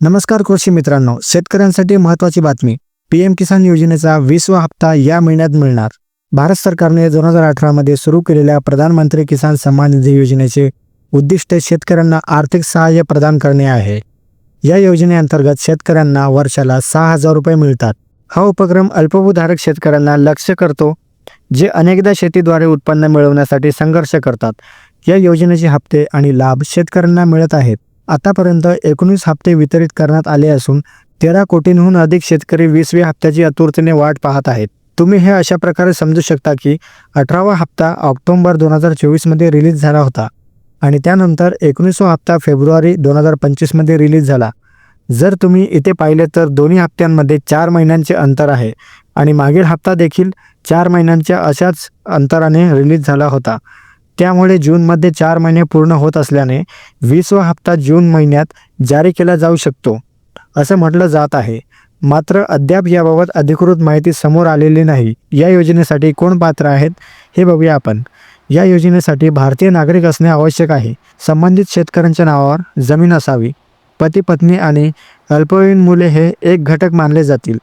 नमस्कार कृषी मित्रांनो शेतकऱ्यांसाठी महत्त्वाची बातमी. पीएम किसान योजनेचा वीसवा हप्ता या महिन्यात मिळणार. भारत सरकारने दोन हजार अठरामध्ये सुरू केलेल्या प्रधानमंत्री किसान सन्मान निधी योजनेचे उद्दिष्ट शेतकऱ्यांना आर्थिक सहाय्य प्रदान करणे आहे. या योजनेअंतर्गत शेतकऱ्यांना वर्षाला सहा हजार रुपये मिळतात. हा उपक्रम अल्पभूधारक शेतकऱ्यांना लक्ष करतो जे अनेकदा शेतीद्वारे उत्पन्न मिळवण्यासाठी संघर्ष करतात. या योजनेचे हप्ते आणि लाभ शेतकऱ्यांना मिळत आहेत. आतापर्यंत एकोणीस हप्ते वितरित करण्यात आले असून तेरा कोटींहून अधिक शेतकरी वीसव्या हप्त्याची आतुरतेने वाट पाहत आहेत. तुम्ही हे अशा प्रकारे समजू शकता की अठरावा हप्ता ऑक्टोंबर दोन हजार चोवीसमध्ये रिलीज झाला होता आणि त्यानंतर एकोणीसवा हप्ता फेब्रुवारी दोन हजार पंचवीसमध्ये रिलीज झाला. जर तुम्ही इथे पाहिले तर दोन्ही हप्त्यांमध्ये चार महिन्यांचे अंतर आहे आणि मागील हप्ता देखील चार महिन्यांच्या अशाच अंतराने रिलीज झाला होता. त्यामुळे जूनमध्ये चार महिने पूर्ण होत असल्याने वीसवा हप्ता जून महिन्यात जारी केला जाऊ शकतो असं म्हटलं जात आहे. मात्र अद्याप याबाबत अधिकृत माहिती समोर आलेली नाही. या योजनेसाठी कोण पात्र आहेत हे बघूया आपण. या योजनेसाठी भारतीय नागरिक असणे आवश्यक आहे. संबंधित शेतकऱ्यांच्या नावावर जमीन असावी. पती पत्नी आणि अल्पवयीन मुले हे एक घटक मानले जातील.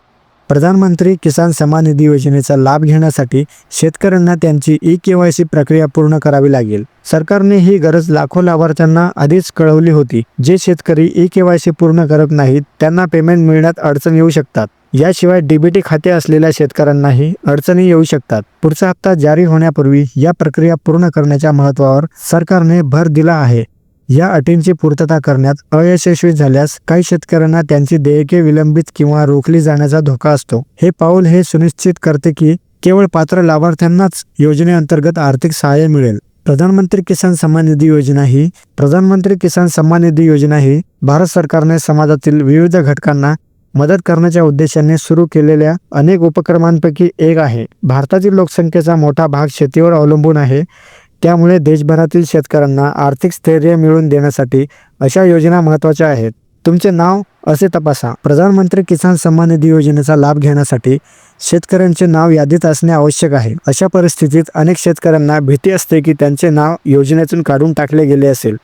प्रधानमंत्री किसान सन्मान निधी योजनेचा लाभ घेण्यासाठी शेतकऱ्यांना त्यांची ई के वाय सी प्रक्रिया पूर्ण करावी लागेल. सरकारने ही गरज लाखो लाभार्थ्यांना आधीच कळवली होती. जे शेतकरी ई के वाय सी पूर्ण करत नाहीत त्यांना पेमेंट मिळण्यात अडचण येऊ शकतात. याशिवाय डीबीटी खाते असलेल्या शेतकऱ्यांनाही अडचणी येऊ शकतात. पुढचा हप्ता जारी होण्यापूर्वी या प्रक्रिया पूर्ण करण्याच्या महत्त्वावर सरकारने भर दिला आहे. या अटींची पूर्तता करण्यात अयशस्वी झाल्यास काही शेतकऱ्यांना त्यांची देयके विलंबित किंवा रोखली जाण्याचा धोका असतो. हे पाऊल हे सुनिश्चित करते की केवळ पात्र लाभार्थ्यांनाच योजनेअंतर्गत आर्थिक सहाय्य मिळेल. प्रधानमंत्री किसान सन्मान निधी योजना ही प्रधानमंत्री किसान सन्मान निधी योजना ही भारत सरकारने समाजातील विविध घटकांना मदत करण्याच्या उद्देशाने सुरू केलेल्या अनेक उपक्रमांपैकी एक आहे. भारतातील लोकसंख्येचा मोठा भाग शेतीवर अवलंबून आहे. त्यामुळे देशभरातील शेतकऱ्यांना आर्थिक स्थैर्य मिळवून देण्यासाठी अशा योजना महत्त्वाच्या आहेत. तुमचे नाव असे तपासा. प्रधानमंत्री किसान सन्मान निधी योजनेचा लाभ घेण्यासाठी शेतकऱ्यांचे नाव यादीत असणे आवश्यक आहे. अशा परिस्थितीत अनेक शेतकऱ्यांना भीती असते की त्यांचे नाव योजनेतून काढून टाकले गेले असेल.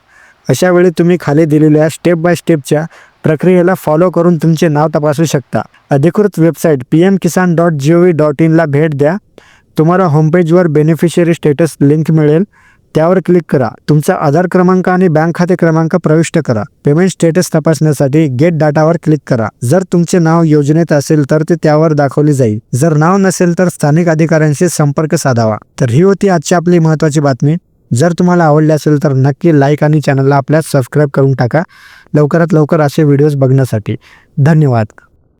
अशा वेळी तुम्ही खाली दिलेल्या स्टेप बाय स्टेपच्या प्रक्रियेला फॉलो करून तुमचे नाव तपासू शकता. अधिकृत website P M Kisan dot G O V dot इनला भेट द्या. तुम्हाला होमपेजवर बेनिफिशियरी स्टेटस लिंक मिळेल. त्यावर क्लिक करा. तुमचा आधार क्रमांक आणि बँक खाते क्रमांक प्रविष्ट करा. पेमेंट स्टेटस तपासण्यासाठी गेट डाटावर क्लिक करा. जर तुमचे नाव योजनेत असेल तर ते त्यावर दाखवले जाईल. जर नाव नसेल तर स्थानिक अधिकाऱ्यांशी संपर्क साधावा. तर ही होती आजची आपली महत्त्वाची बातमी. जर तुम्हाला आवडले असेल तर नक्की लाईक आणि चॅनलला आपल्या सबस्क्राईब करून टाका. लवकरात लवकर असे व्हिडिओज बघण्यासाठी. धन्यवाद.